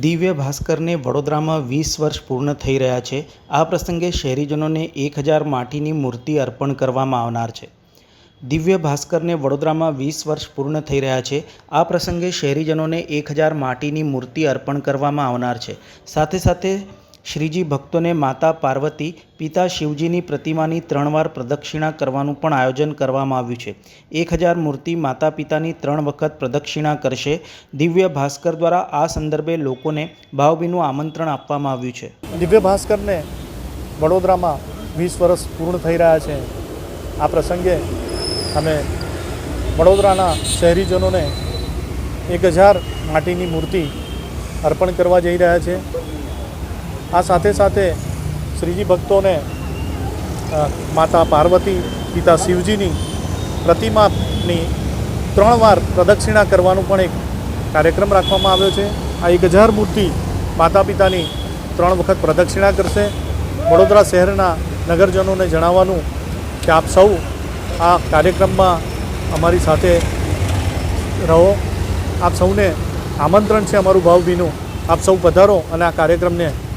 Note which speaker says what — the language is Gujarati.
Speaker 1: દિવ્ય ભાસ્કરને વડોદરામાં વીસ વર્ષ પૂર્ણ થઈ રહ્યા છે. આ પ્રસંગે શહેરીજનોને એક હજાર માટીની મૂર્તિ અર્પણ કરવામાં આવનાર છે. દિવ્ય ભાસ્કરને વડોદરામાં વીસ વર્ષ પૂર્ણ થઈ રહ્યા છે. આ પ્રસંગે શહેરીજનોને એક હજાર માટીની મૂર્તિ અર્પણ કરવામાં આવનાર છે. સાથે સાથે શ્રીજી ભક્તોને માતા પાર્વતી, પિતા શિવજીની પ્રતિમાની ત્રણ વાર પ્રદક્ષિણા કરવાનું પણ આયોજન કરવામાં આવ્યું છે. એક હજાર મૂર્તિ માતા પિતાની ત્રણ વખત પ્રદક્ષિણા કરશે. દિવ્ય ભાસ્કર દ્વારા આ સંદર્ભે લોકોને ભાવભીનું આમંત્રણ આપવામાં આવ્યું છે.
Speaker 2: દિવ્ય ભાસ્કરને વડોદરામાં વીસ વર્ષ પૂર્ણ થઈ રહ્યા છે. આ પ્રસંગે અમે વડોદરાના શહેરીજનોને એક હજાર માટીની મૂર્તિ અર્પણ કરવા જઈ રહ્યા છે. આ સાથે સાથે શ્રીજી ભક્તોને માતા પાર્વતી, પિતા શિવજીની પ્રતિમાની ત્રણ વાર પ્રદક્ષિણા કરવાનું પણ એક કાર્યક્રમ રાખવામાં આવ્યો છે. આ એક હજાર મૂર્તિ માતા પિતાની ત્રણ વખત પ્રદક્ષિણા કરશે. વડોદરા શહેરના નગરજનોને જણાવવાનું કે આપ સૌ આ કાર્યક્રમમાં અમારી સાથે રહો. આપ સૌને આમંત્રણ છે અમારું ભાવભીનું. આપ સૌ પધારો અને આ કાર્યક્રમને